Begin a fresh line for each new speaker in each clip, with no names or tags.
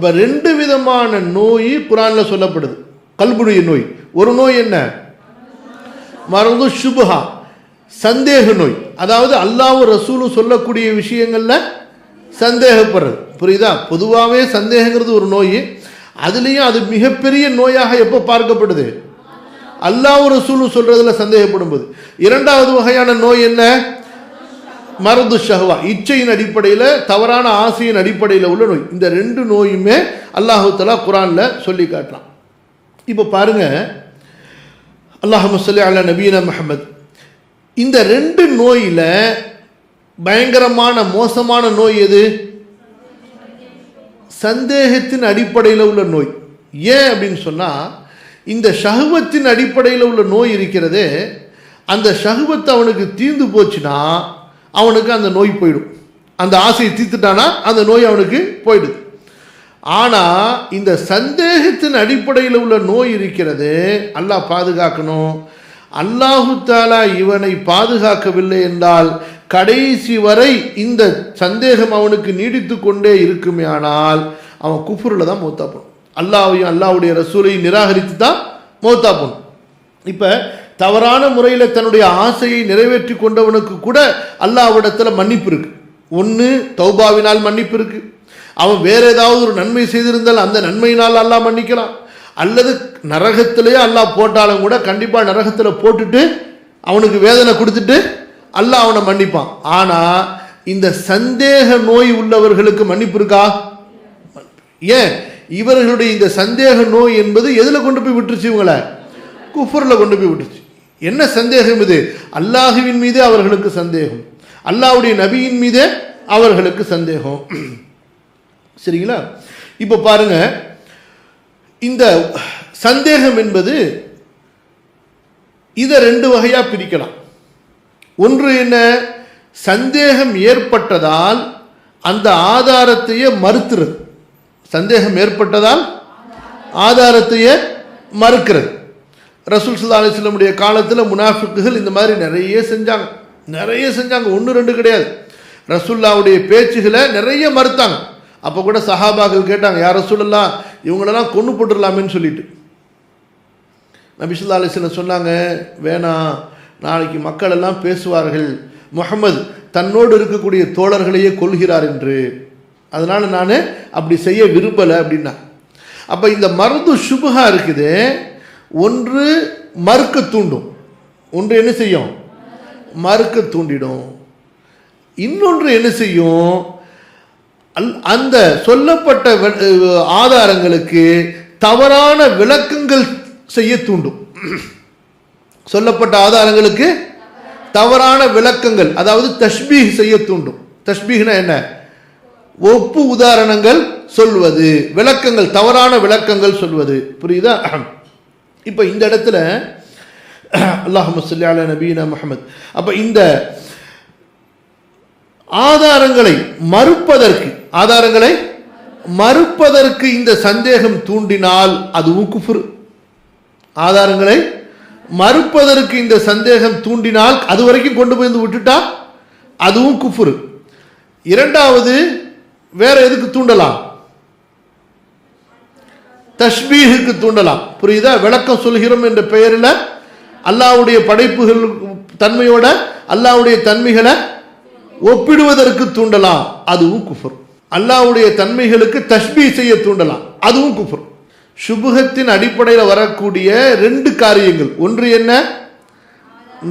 அப்போ ரெண்டு விதமான நோய் குரானில் சொல்லப்படுது. கல்புடைய நோய். ஒரு நோய் என்ன? மறந்து சுபஹா. சந்தேக நோய். அதாவது அல்லாஹ் ரசூலும் சொல்லக்கூடிய விஷயங்களில் சந்தேகப்படுறது. புரியுதா? பொதுவாகவே சந்தேகங்கிறது ஒரு நோய். அதுலேயும் அது மிகப்பெரிய நோயாக எப்போ பார்க்கப்படுது? அல்லாஹ் ரசூலும் சொல்கிறதுல சந்தேகப்படும் போது இரண்டாவது வகையான நோய் என்ன? மருந்து ஷஹ்வா இச்சையின் அடிப்படையில் தவறான ஆசையின் அடிப்படையில் உள்ள நோய். இந்த ரெண்டு நோயுமே அல்லாஹுத்தலா குரானில் சொல்லி காட்டலாம் இப்போ பாருங்க. அல்லாஹு சொல்லி அல்லா நபீன முஹம்மத். இந்த ரெண்டு நோயில் பயங்கரமான மோசமான நோய் எது? சந்தேகத்தின் அடிப்படையில் உள்ள நோய். ஏன் அப்படின்னு சொன்னால் இந்த ஷஹுவத்தின் அடிப்படையில் உள்ள நோய் இருக்கிறதே அந்த சகுவத்தை அவனுக்கு தீர்ந்து போச்சுன்னா அவனுக்கு அந்த நோய் போயிடும். அந்த ஆசையை தீர்த்துட்டானா அந்த நோய் அவனுக்கு போயிடுது. ஆனால் இந்த சந்தேகத்தின் அடிப்படையில் உள்ள நோய் இருக்கிறது அல்லாஹ் பாதுகாக்கணும். அல்லாஹு தாலா இவனை பாதுகாக்கவில்லை என்றால் கடைசி வரை இந்த சந்தேகம் அவனுக்கு நீடித்து கொண்டே இருக்குமே ஆனால் அவன் குஃபுரில் தான் மௌத்தா போகணும். அல்லாவையும் அல்லாவுடைய ரசூலையும் நிராகரித்து தான் மௌத்தா போகணும். இப்போ தவறான முறையில் தன்னுடைய ஆசையை நிறைவேற்றி கொண்டவனுக்கு கூட அல்லாவிடத்தில் மன்னிப்பு இருக்கு. ஒன்று தௌபாவினால் மன்னிப்பு இருக்கு. அவன் வேற ஏதாவது ஒரு நன்மை செய்திருந்தால் அந்த நன்மையினால் அல்லாஹ் மன்னிக்கலாம். அல்லது நரகத்திலேயே அல்லாஹ் போட்டாலும் கூட கண்டிப்பாக நரகத்தில் போட்டுட்டு அவனுக்கு வேதனை கொடுத்துட்டு அல்லாஹ் அவனை மன்னிப்பான். ஆனால் இந்த சந்தேக நோய் உள்ளவர்களுக்கு மன்னிப்பு இருக்கா? ஏன்? இவர்களுடைய இந்த சந்தேக நோய் என்பது எதில் கொண்டு போய் விட்டுருச்சு இவங்கள? குஃபரில் கொண்டு போய் விட்டுருச்சு. என்ன சந்தேகம் இது? அல்லாஹுவின் மீது அவர்களுக்கு சந்தேகம். அல்லாஹுடைய நபியின் மீதே அவர்களுக்கு சந்தேகம். சரிங்களா? இப்போ பாருங்க. இந்த சந்தேகம் என்பது இதை ரெண்டு வகையாக பிரிக்கலாம். ஒன்று என்ன? சந்தேகம் ஏற்பட்டதால் அந்த ஆதாரத்தையே மறுத்துறது சந்தேகம் ஏற்பட்டதால் ஆதாரத்தையே மறுக்கிறது. ரசூல் சுல்லா அலிஸ்லமுடைய காலத்தில் முனாஃபிக்குகள் இந்த மாதிரி நிறைய செஞ்சாங்க. நிறைய செஞ்சாங்க. ஒன்று ரெண்டு கிடையாது. ரசுல்லாவுடைய பேச்சுகளை நிறைய மறுத்தாங்க. அப்போ கூட சஹாபாக்கள் கேட்டாங்க யார் ரசூலல்லா இவங்களெல்லாம் கொண்டு போட்டுடலாமேன்னு சொல்லிட்டு. நபிசுல்லா அலிஸ்லம் சொன்னாங்க வேணாம் நாளைக்கு மக்கள் எல்லாம் பேசுவார்கள். முகமது தன்னோடு இருக்கக்கூடிய தோழர்களையே கொள்கிறார் என்று. அதனால் நான் அப்படி செய்ய விரும்பலை அப்படின்னா. அப்போ இந்த மருந்து சுபகா இருக்குது ஒன்று மறுக்க தூண்டும். ஒன்று என்ன செய்யும்? மறுக்க தூண்டிடும். இன்னொன்று என்ன செய்யும்? அல்- அந்த சொல்லப்பட்ட ஆதாரங்களுக்கு தவறான விளக்கங்கள் செய்ய தூண்டும். சொல்லப்பட்ட ஆதாரங்களுக்கு தவறான விளக்கங்கள் அதாவது தஷ்பீஹ் செய்ய தூண்டும். தஷ்பீஹ்னா என்ன? ஒப்பு உதாரணங்கள் சொல்வது விளக்கங்கள் தவறான விளக்கங்கள் சொல்வது. புரியுதா? இப்போ இந்த இடத்துல அல்லாஹு சொல்லியால நபீனா முகமது அப்போ இந்த ஆதாரங்களை மறுப்பதற்கு ஆதாரங்களை மறுப்பதற்கு இந்த சந்தேகம் தூண்டினால் அதுவும் குஃபுர். ஆதாரங்களை மறுப்பதற்கு இந்த சந்தேகம் தூண்டினால் அது வரைக்கும் கொண்டு போய் வந்து விட்டுட்டா அதுவும் குஃபுரு. இரண்டாவது வேற எதுக்கு தூண்டலாம்? தஷ்பீகுக்கு தூண்டலாம். புரியுதா? விளக்கம் சொல்கிறோம் என்ற பெயரில் அல்லாஹ்வுடைய படைப்புகள் தன்மையோட அல்லாஹ்வுடைய தன்மைகளை ஒப்பிடுவதற்கு தூண்டலாம். அதுவும் குஃபர். அல்லாஹ்வுடைய தன்மைகளுக்கு தஷ்பீ செய்ய தூண்டலாம். அதுவும் குஃபர். சுபுகத்தின் அடிப்படையில் வரக்கூடிய ரெண்டு காரியங்கள். ஒன்று என்ன?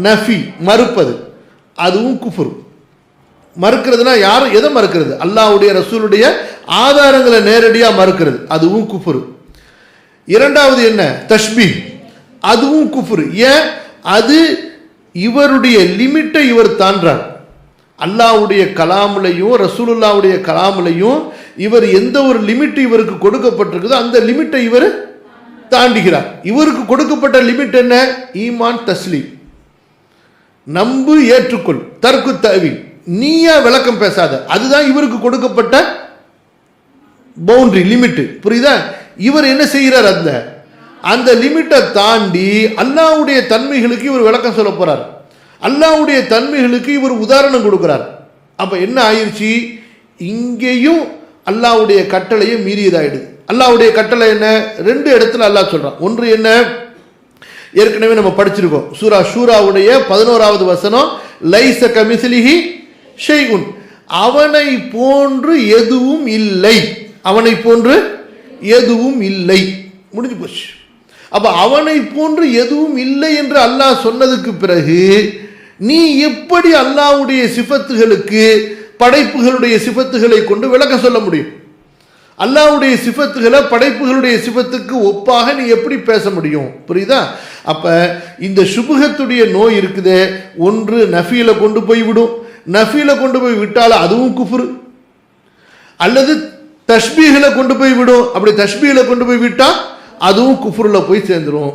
நஃபி மறுப்பது. அதுவும் குஃபர். மறுக்கிறதுனா யாரும் எதை மறுக்கிறது? அல்லாவுடைய ரசூலுடைய ஆதாரங்களை நேரடியாக மறுக்கிறது. அதுவும் குஃபரு. இரண்டாவது என்ன? தஷ்பி அதுவும் குஃபுரு. ஏன்? அது இவருடைய லிமிட்டை இவர் தாண்டார். அல்லாவுடைய கலாமுலையும் ரசூலுல்லாவுடைய கலாமுலையும் இவர் எந்த ஒரு லிமிட் இவருக்கு கொடுக்கப்பட்டிருக்குதோ அந்த லிமிட்டை இவர் தாண்டுகிறார். இவருக்கு கொடுக்கப்பட்ட லிமிட் என்ன? ஈமான் தஸ்லீம். நம்பு ஏற்றுக்கொள் தற்கு தவி நீயா விளக்கம் பேசாத. அதுதான் இவருக்கு கொடுக்கப்பட்ட பவுண்டரி லிமிட்டு. புரியுதா? இவர் என்ன செய்கிறார் அந்த அந்த லிமிட்டை தாண்டி அல்லாஹ்வுடைய தன்மைகளுக்கு இவர் விளக்கம் சொல்ல போகிறார் அல்லாஹ்வுடைய தன்மைகளுக்கு இவர் உதாரணம் கொடுக்குறார். அப்போ என்ன ஆயிடுச்சு இங்கேயும் அல்லாவுடைய கட்டளையை மீறியதாயிடுது. அல்லாவுடைய கட்டளை என்ன? ரெண்டு இடத்துல அல்லாஹ் சொல்கிறான் ஒன்று என்ன? ஏற்கனவே நம்ம படிச்சிருக்கோம். சூரா ஷூராவுடைய பதினோராவது வசனம் லைச கமிசிலிஹி ஷெய்குன் அவனை போன்று எதுவும் இல்லை. அவனை போன்று எதுவும் இல்லை. முடிஞ்சு போச்சு. அப்போ அவனை போன்று எதுவும் இல்லை என்று அல்லாஹ் சொன்னதுக்கு பிறகு நீ எப்படி அல்லாவுடைய சிஃபத்துகளுக்கு படைப்புகளுடைய சிஃபத்துகளை கொண்டு விளக்க சொல்ல முடியும்? அல்லாவுடைய சிஃபத்துகளை படைப்புகளுடைய சிஃபத்துக்கு ஒப்பாக நீ எப்படி பேச முடியும்? புரியுதா? அப்போ இந்த சுபுகத்துடைய நோய் இருக்குதே ஒன்று நஃபியில் கொண்டு போய் விடும் நஃபியில் கொண்டு போய் விட்டால் அதுவும் குஃபுரு. அல்லது தஷ்பீகளை கொண்டு போய் விடும். அப்படி தஷ்பீகளை கொண்டு போய் விட்டால் அதுவும் குஃபுரில் போய் சேர்ந்துரும்.